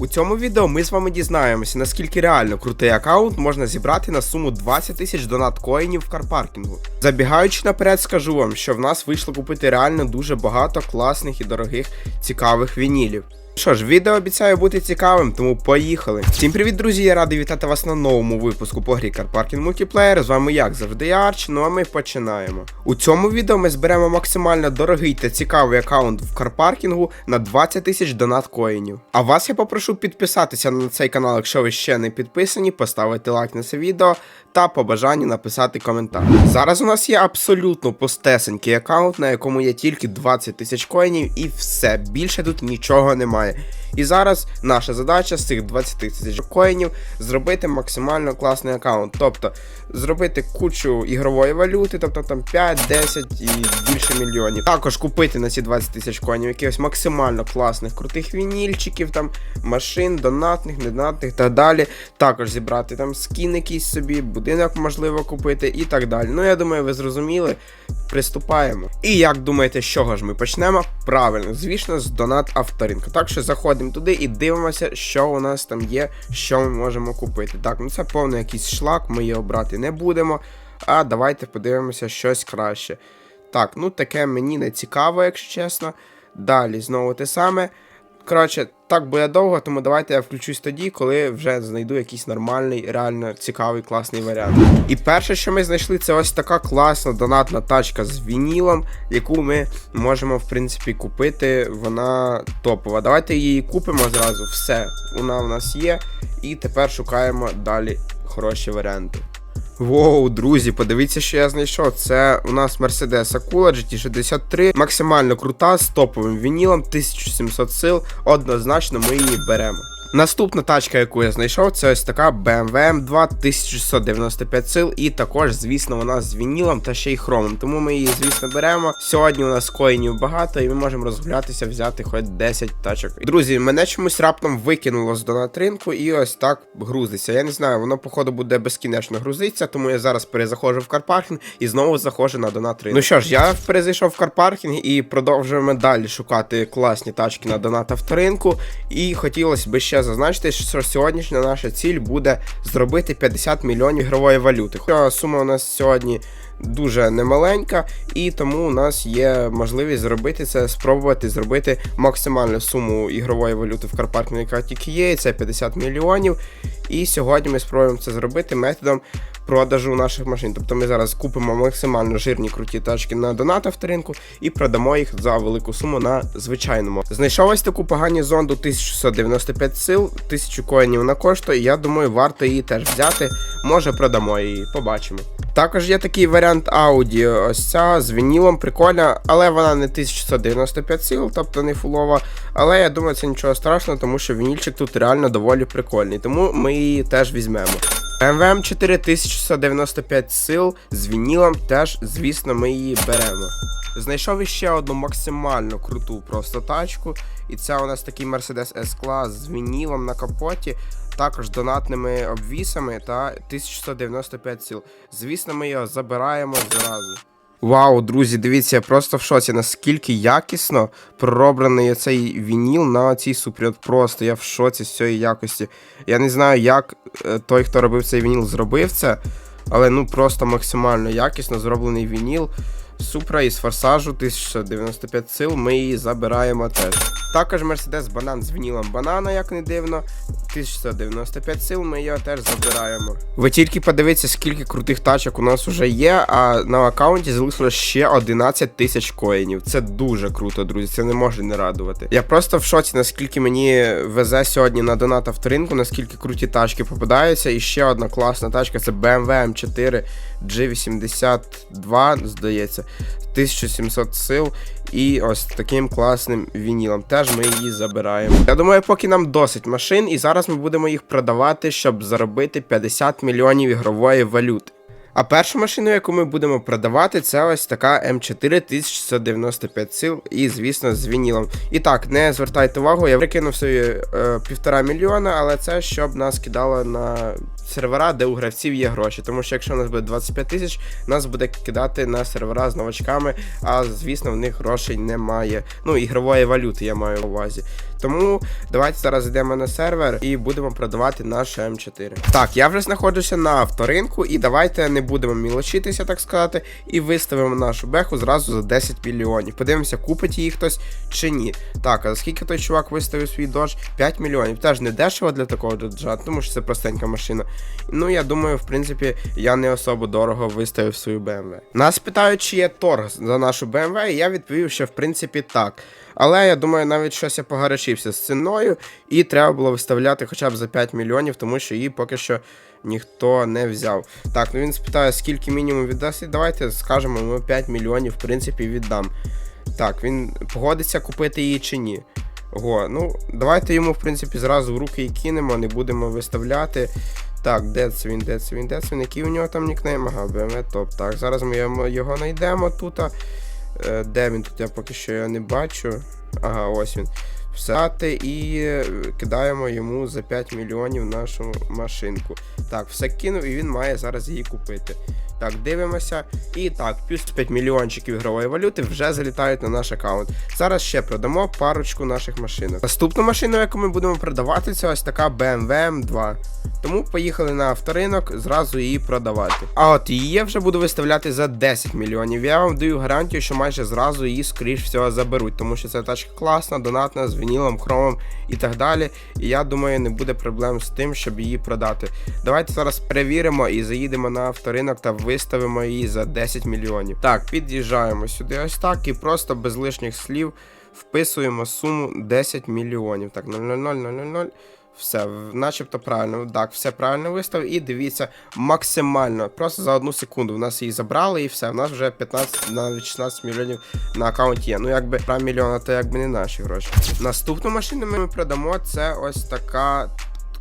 У цьому відео ми з вами дізнаємося, наскільки реально крутий аккаунт можна зібрати на суму 20 тисяч донат коїнів в карпаркінгу. Забігаючи наперед, скажу вам, що в нас вийшло купити реально дуже багато класних і дорогих цікавих вінілів. Що ж, відео обіцяє бути цікавим, тому поїхали. Всім привіт, друзі! Я радий вітати вас на новому випуску по грі Карпаркінг Мультиплеєр. З вами як завжди Арч, ну а ми починаємо. У цьому відео ми зберемо максимально дорогий та цікавий аккаунт в карпаркінгу на 20 тисяч донат коїнів. А вас я попрошу підписатися на цей канал, якщо ви ще не підписані, поставити лайк на це відео та по бажанню написати коментар. Зараз у нас є абсолютно пустесенький аккаунт, на якому є тільки 20 тисяч коїнів, і все більше тут нічого немає. but І зараз наша задача з цих 20 тисяч коїнів зробити максимально класний аккаунт. Тобто зробити кучу ігрової валюти, тобто там 5, 10 і більше мільйонів. Також купити на ці 20 тисяч коїнів якихось максимально класних крутих вінільчиків, там машин, донатних, недонатних та далі. Також зібрати там скін якийсь собі, будинок можливо купити і так далі. Ну я думаю, ви зрозуміли. Приступаємо. І як думаєте, з чого ж ми почнемо? Правильно, звісно, з донат авторинку. Так що заходимо туди і дивимося, що у нас там є, що ми можемо купити. Так, ну це повний якийсь шлак, ми його брати не будемо. А давайте подивимося щось краще. Так, ну таке мені не цікаво, якщо чесно. Далі знову те саме. Коротше, так буде довго, тому давайте я включусь тоді, коли вже знайду якийсь нормальний, реально цікавий, класний варіант. І перше, що ми знайшли, це ось така класна донатна тачка з вінілом, яку ми можемо, в принципі, купити. Вона топова. Давайте її купимо зразу. Все, вона в нас є. І тепер шукаємо далі хороші варіанти. Воу, друзі, подивіться, що я знайшов. Це у нас Mercedes Acula GT63, максимально крута, з топовим вінілом, 1700 сил. Однозначно ми її беремо. Наступна тачка, яку я знайшов, це ось така BMW M2 1695 сил, і також, звісно, вона з вінілом та ще й хромом. Тому ми її, звісно, беремо. Сьогодні у нас коїнів багато, і ми можемо розгулятися, взяти хоч 10 тачок. Друзі, мене чомусь раптом викинуло з донатринку і ось так грузиться. Я не знаю, воно, походу, буде безкінечно грузитися, тому я зараз перезаходжу в карпаркінг і знову заходжу на донатринку. Ну що ж, я перезайшов в карпаркінг і продовжуємо далі шукати класні тачки на донат авторинку. І хотілося б ще зазначити, що сьогоднішня наша ціль буде зробити 50 мільйонів ігрової валюти. Хоча сума у нас сьогодні дуже немаленька, і тому у нас є можливість зробити це, спробувати зробити максимальну суму ігрової валюти в Карпатній тільки є, це 50 мільйонів. І сьогодні ми спробуємо це зробити методом продажу наших машин. Тобто ми зараз купимо максимально жирні круті тачки на донат авторинку і продамо їх за велику суму на звичайному. Знайшов ось таку погані зонду 1695 сил, 1000 коїнів на коштує. і Я думаю, варто її теж взяти. Може продамо її, побачимо. Також є такий варіант Audi, ось ця з вінілом, прикольна, але вона не 1695 сил, тобто не фулова. Але я думаю, це нічого страшного, тому що вінільчик тут реально доволі прикольний, тому ми її теж візьмемо. МВМ 4195 сил з вінілом теж, звісно, ми її беремо. Знайшов іще одну максимально круту просто тачку, і це у нас такий Mercedes S-клас з вінілом на капоті, також донатними обвісами та 1195 сил. Звісно, ми його забираємо зразу. Вау, друзі, дивіться, я просто в шоці, наскільки якісно пророблений цей вініл на цій супрі. Просто я в шоці з цієї якості. Я не знаю, як е, той, хто робив цей вініл, зробив це, але ну просто максимально якісно зроблений вініл. Супра із форсажу 1095 сил, ми її забираємо теж. Також Mercedes банан з вінілом банана, як не дивно. 1195 сил, ми його теж забираємо. Ви тільки подивіться, скільки крутих тачок у нас вже є, а на аккаунті залишилось ще 11 тисяч коїнів. Це дуже круто, друзі. Це не може не радувати. Я просто в шоці, наскільки мені везе сьогодні на донат авторинку, наскільки круті тачки попадаються. І ще одна класна тачка це BMW M4 G82, здається, 1700 сил. І ось таким класним вінілом. Теж ми її забираємо. Я думаю, поки нам досить машин, і зараз ми будемо їх продавати, щоб заробити 50 мільйонів ігрової валюти. А першу машину, яку ми будемо продавати, це ось така М4 1695 сил і, звісно, з вінілом. І так, не звертайте увагу, я викинув собі е, півтора мільйона, але це щоб нас кидало на сервера, де у гравців є гроші. Тому що якщо у нас буде 25 тисяч, нас буде кидати на сервера з новачками, а звісно, в них грошей немає. Ну, ігрової валюти я маю на увазі. Тому давайте зараз йдемо на сервер і будемо продавати наше М4. Так, я вже знаходжуся на авторинку, і давайте не будемо мілочитися, так сказати, і виставимо нашу беху зразу за 10 мільйонів. Подивимося, купить її хтось чи ні. Так, а скільки той чувак виставив свій додж? 5 мільйонів. Теж не дешево для такого доджа, тому що це простенька машина. Ну, я думаю, в принципі, я не особо дорого виставив свою BMW. Нас питають, чи є торг за нашу BMW, і я відповів, що в принципі так. Але я думаю, навіть щось я погарячився з ціною, і треба було виставляти хоча б за 5 мільйонів, тому що її поки що ніхто не взяв. Так, ну він спитає, скільки мінімум віддасть, і давайте скажемо, ми 5 мільйонів, в принципі, віддам. Так, він погодиться купити її чи ні. Ого, ну давайте йому, в принципі, зразу в руки і кинемо, не будемо виставляти. Так, де це він, де це він, де це він, який у нього там нікнейм? Ага, BMW топ. Так, зараз ми його знайдемо тут. Е, Де він тут? Я поки що його не бачу. Ага, ось він. Все і е, кидаємо йому за 5 мільйонів нашу машинку. Так, все кинув і він має зараз її купити. Так, дивимося. І так, плюс 5 мільйончиків ігрової валюти вже залітають на наш аккаунт. Зараз ще продамо парочку наших машинок. Наступну машину, яку ми будемо продавати, це ось така BMW M2. Тому поїхали на авторинок зразу її продавати. А от її я вже буду виставляти за 10 мільйонів. Я вам даю гарантію, що майже зразу її, скоріш всього, заберуть, тому що ця тачка класна, донатна, з вінілом, хромом і так далі. І я думаю, не буде проблем з тим, щоб її продати. Давайте зараз перевіримо і заїдемо на авторинок та виставимо її за 10 мільйонів. Так, під'їжджаємо сюди ось так і просто без лишніх слів вписуємо суму 10 мільйонів. Так, 00000. Все, начебто правильно. Так, все правильно виставив. І дивіться, максимально. Просто за одну секунду в нас її забрали, і все. В нас вже 15, навіть 16 мільйонів на аккаунті є. Ну, якби 2 мільйона, то якби не наші гроші. Наступну машину ми продамо. Це ось така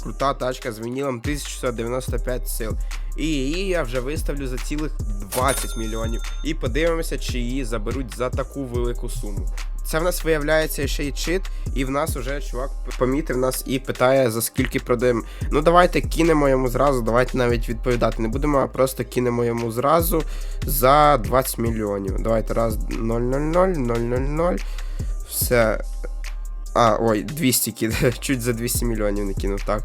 крута тачка з вінілом 1195 сил. І її я вже виставлю за цілих 20 мільйонів. І подивимося, чи її заберуть за таку велику суму. Це в нас виявляється ще й чит, і в нас уже чувак помітив нас і питає, за скільки продаємо. Ну давайте кинемо йому зразу, давайте навіть відповідати не будемо, а просто кинемо йому зразу за 20 мільйонів. Давайте раз 000 000. Все. А, ой, 200 кид, чуть за 200 мільйонів не кинув, так.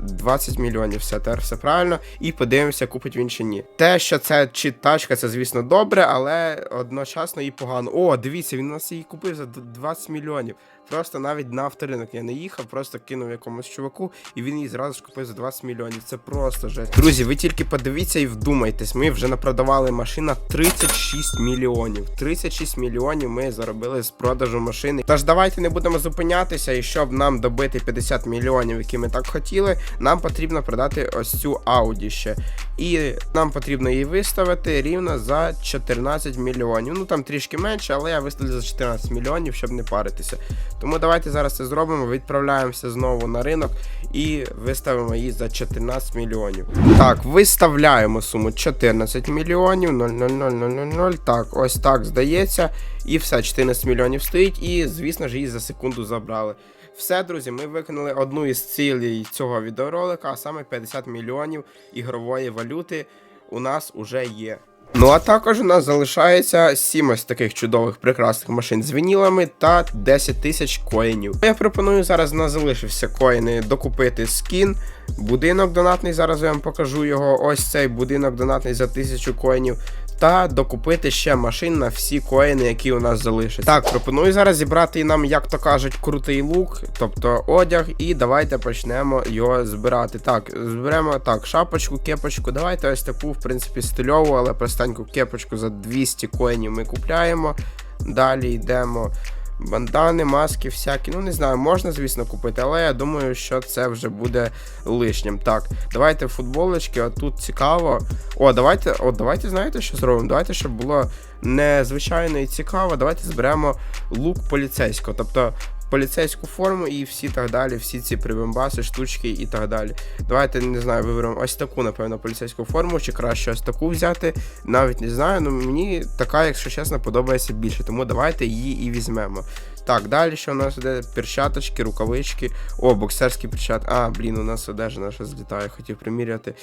20 мільйонів, все, тепер все правильно. І подивимося, купить він чи ні. Те, що це чи тачка, це, звісно, добре, але одночасно і погано. О, дивіться, він у нас її купив за 20 мільйонів. Просто навіть на авторинок я не їхав, просто кинув якомусь чуваку, і він її зразу ж купив за 20 мільйонів. Це просто жесть. Друзі, ви тільки подивіться і вдумайтесь. Ми вже напродавали машина 36 мільйонів. 36 мільйонів ми заробили з продажу машини. Тож давайте не будемо зупинятися, і щоб нам добити 50 мільйонів, які ми так хотіли, нам потрібно продати ось цю Audi ще. І нам потрібно її виставити рівно за 14 мільйонів. Ну там трішки менше, але я виставлю за 14 мільйонів, щоб не паритися. Тому давайте зараз це зробимо. Відправляємося знову на ринок і виставимо її за 14 мільйонів. Так, виставляємо суму 14 мільйонів 00000. Так, ось так здається. І все, 14 мільйонів стоїть, і, звісно ж, її за секунду забрали. Все, друзі, ми виконали одну із цілей цього відеоролика, а саме 50 мільйонів ігрової валюти у нас уже є. Ну а також у нас залишається 7 ось таких чудових прекрасних машин з вінілами та 10 тисяч коїнів. Я пропоную зараз на залишився коїни докупити скін. Будинок донатний, зараз я вам покажу його. Ось цей будинок донатний за 1000 коїнів. Та докупити ще машин на всі коїни, які у нас залишаться. Так, пропоную зараз зібрати нам, як то кажуть, крутий лук, тобто одяг, і давайте почнемо його збирати. Так, зберемо так, шапочку, кепочку. Давайте ось таку, в принципі, стильову, але простеньку кепочку за 200 коїнів ми купляємо. Далі йдемо. Бандани, маски, всякі. Ну, не знаю, можна, звісно, купити, але я думаю, що це вже буде лишнім. Так, давайте футболочки, а тут цікаво. О, давайте, о, давайте, знаєте, що зробимо? Давайте, щоб було незвичайно і цікаво, давайте зберемо лук поліцейського. Тобто поліцейську форму і всі так далі, всі ці прибамбаси, штучки і так далі. Давайте, не знаю, виберемо ось таку, напевно, поліцейську форму, чи краще ось таку взяти. Навіть не знаю, ну мені така, якщо чесно, подобається більше, тому давайте її і візьмемо. Так, далі що у нас іде перчаточки, рукавички. О, боксерські перчатки. А, блін, у нас одежа наша злітає, хотів приміряти.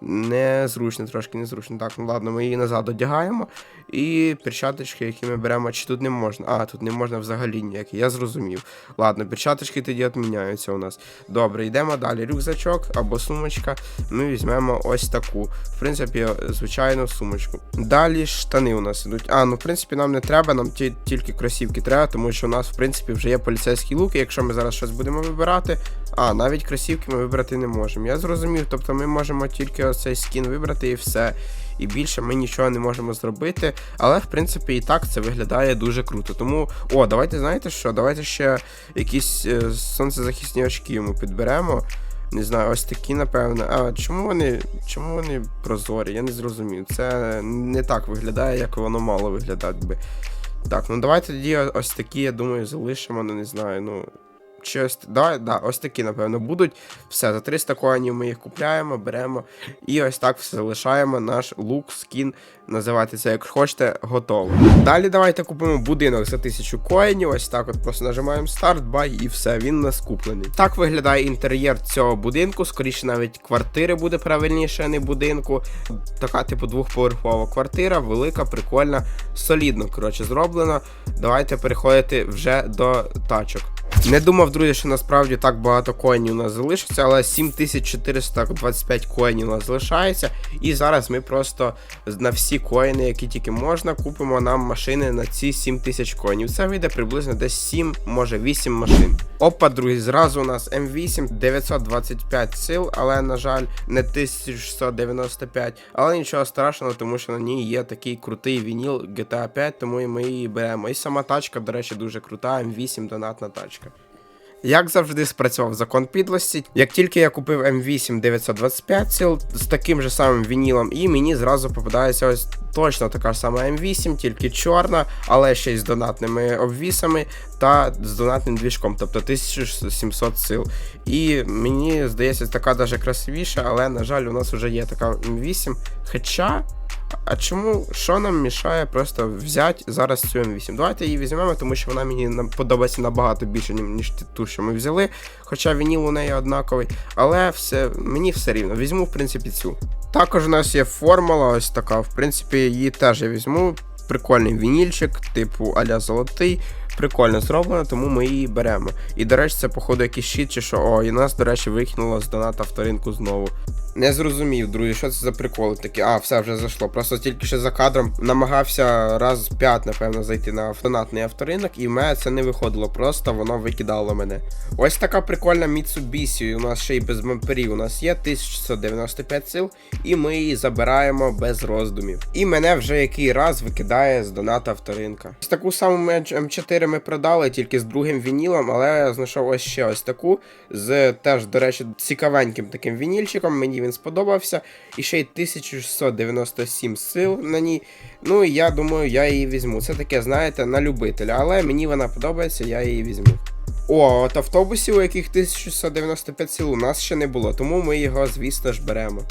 Незручно, трошки незручно. Так, ну ладно, ми її назад одягаємо. І перчаточки, які ми беремо, чи тут не можна. А, тут не можна взагалі ніякі, я зрозумів. Ладно, перчаточки тоді відміняються у нас. Добре, йдемо далі. Рюкзачок або сумочка. Ми візьмемо ось таку. В принципі, звичайну сумочку. Далі штани у нас ідуть. А, ну в принципі, нам не треба, нам тільки кросівки треба, тому що у нас, в принципі, вже є поліцейський лук, і якщо ми зараз щось будемо вибирати, а, навіть кросівки ми вибрати не можемо. Я зрозумів, тобто ми можемо тільки оцей скін вибрати і все. І більше ми нічого не можемо зробити. Але в принципі і так це виглядає дуже круто. Тому, о, давайте знаєте що? Давайте ще якісь е, сонцезахисні очки йому підберемо. Не знаю, ось такі, напевно. А чому вони чому вони прозорі? Я не зрозумів. Це не так виглядає, як воно мало виглядати би. Так, ну давайте тоді ось такі, я думаю, залишимо, ну не знаю, ну. Чи ось, давай, да, ось такі, напевно, будуть. Все, за 300 коїнів ми їх купляємо, беремо. І ось так все залишаємо наш лук, скін, називайте це як хочете, готово. Далі давайте купимо будинок за 1000 коїнів. Ось так от просто нажимаємо старт, бай, і все, він нас куплений. Так виглядає інтер'єр цього будинку. Скоріше навіть квартири буде правильніше, а не будинку. Така, типу, двохповерхова квартира, велика, прикольна, солідно, коротше, зроблено. Давайте переходити вже до тачок. Не думав, друзі, що насправді так багато коїнів у нас залишиться, але 7425 коїнів у нас залишається. І зараз ми просто на всі коїни, які тільки можна, купимо нам машини на ці 7000 коїнів. Це вийде приблизно десь 7, може 8 машин. Опа, друзі, зразу у нас М8 925 сил, але, на жаль, не 1695. Але нічого страшного, тому що на ній є такий крутий вініл GTA 5, тому і ми її беремо. І сама тачка, до речі, дуже крута, М8 донатна тачка. Як завжди спрацював закон підлості. Як тільки я купив М8 925 сил з таким же самим вінілом, і мені зразу попадається ось точно така ж сама М8, тільки чорна, але ще й з донатними обвісами та з донатним двіжком, тобто 1700 сил. І мені здається, така даже красивіша, але, на жаль, у нас вже є така М8. Хоча. А чому що нам мішає просто взяти зараз цю М8? Давайте її візьмемо, тому що вона мені подобається набагато більше, ніж ту, що ми взяли. Хоча вініл у неї однаковий. Але все, мені все рівно. Візьму, в принципі, цю. Також у нас є формула, ось така. В принципі, її теж я візьму. Прикольний вінільчик, типу аля золотий. Прикольно зроблено, тому ми її беремо. І, до речі, це, походу, якийсь щит чи що. О, і нас, до речі, викинуло з доната авторинку знову. Не зрозумів, друзі, що це за приколи такі. А, все вже зайшло. Просто тільки ще за кадром намагався раз 5, напевно, зайти на донатний авторинок, і в мене це не виходило, просто воно викидало мене. Ось така прикольна Mitsubishi, у нас ще й без бамперів. У нас є 1695 сил, і ми її забираємо без роздумів. І мене вже який раз викидає з доната авторинка. Ось таку саму М4 ми продали, тільки з другим вінілом, але я знайшов ось ще ось таку. З теж, до речі, цікавеньким таким вінільчиком. Мені він сподобався. І ще й 1697 сил на ній. Ну і я думаю, я її візьму. Це таке, знаєте, на любителя, але мені вона подобається, я її візьму. О, от автобусів, у яких 1695 сил у нас ще не було, тому ми його, звісно ж, беремо.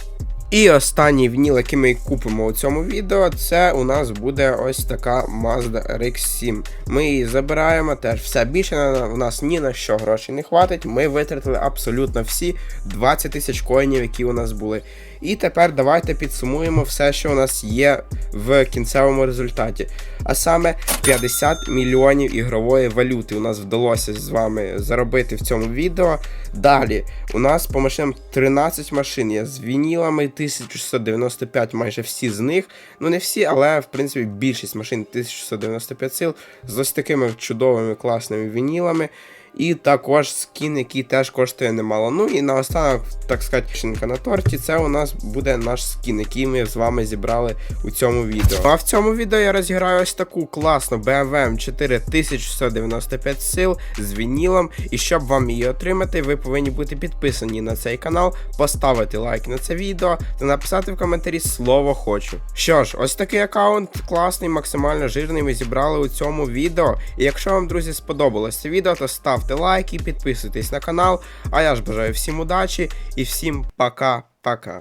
І останній вніл, який ми купимо у цьому відео, це у нас буде ось така Mazda RX-7. Ми її забираємо теж все більше у нас ні на що грошей не хватить. Ми витратили абсолютно всі 20 тисяч коїнів, які у нас були. І тепер давайте підсумуємо все, що у нас є в кінцевому результаті. А саме 50 мільйонів ігрової валюти у нас вдалося з вами заробити в цьому відео. Далі у нас по машинам 13 машин є з вінілами, 1695 майже всі з них. Ну не всі, але в принципі більшість машин 1695 сил з ось такими чудовими класними вінілами. І також скін, який теж коштує немало. Ну і наостанок, так сказати, шинка на торті, це у нас буде наш скін, який ми з вами зібрали у цьому відео. А в цьому відео я розіграю ось таку класну BMW M4 1195 сил з вінілом. І щоб вам її отримати, ви повинні бути підписані на цей канал, поставити лайк на це відео та написати в коментарі слово хочу. Що ж, ось такий аккаунт класний, максимально жирний. Ми зібрали у цьому відео. І якщо вам, друзі, сподобалось це відео, то ставте лайк лайки, підписуйтесь на канал. А я ж бажаю всім удачі і всім пока-пока.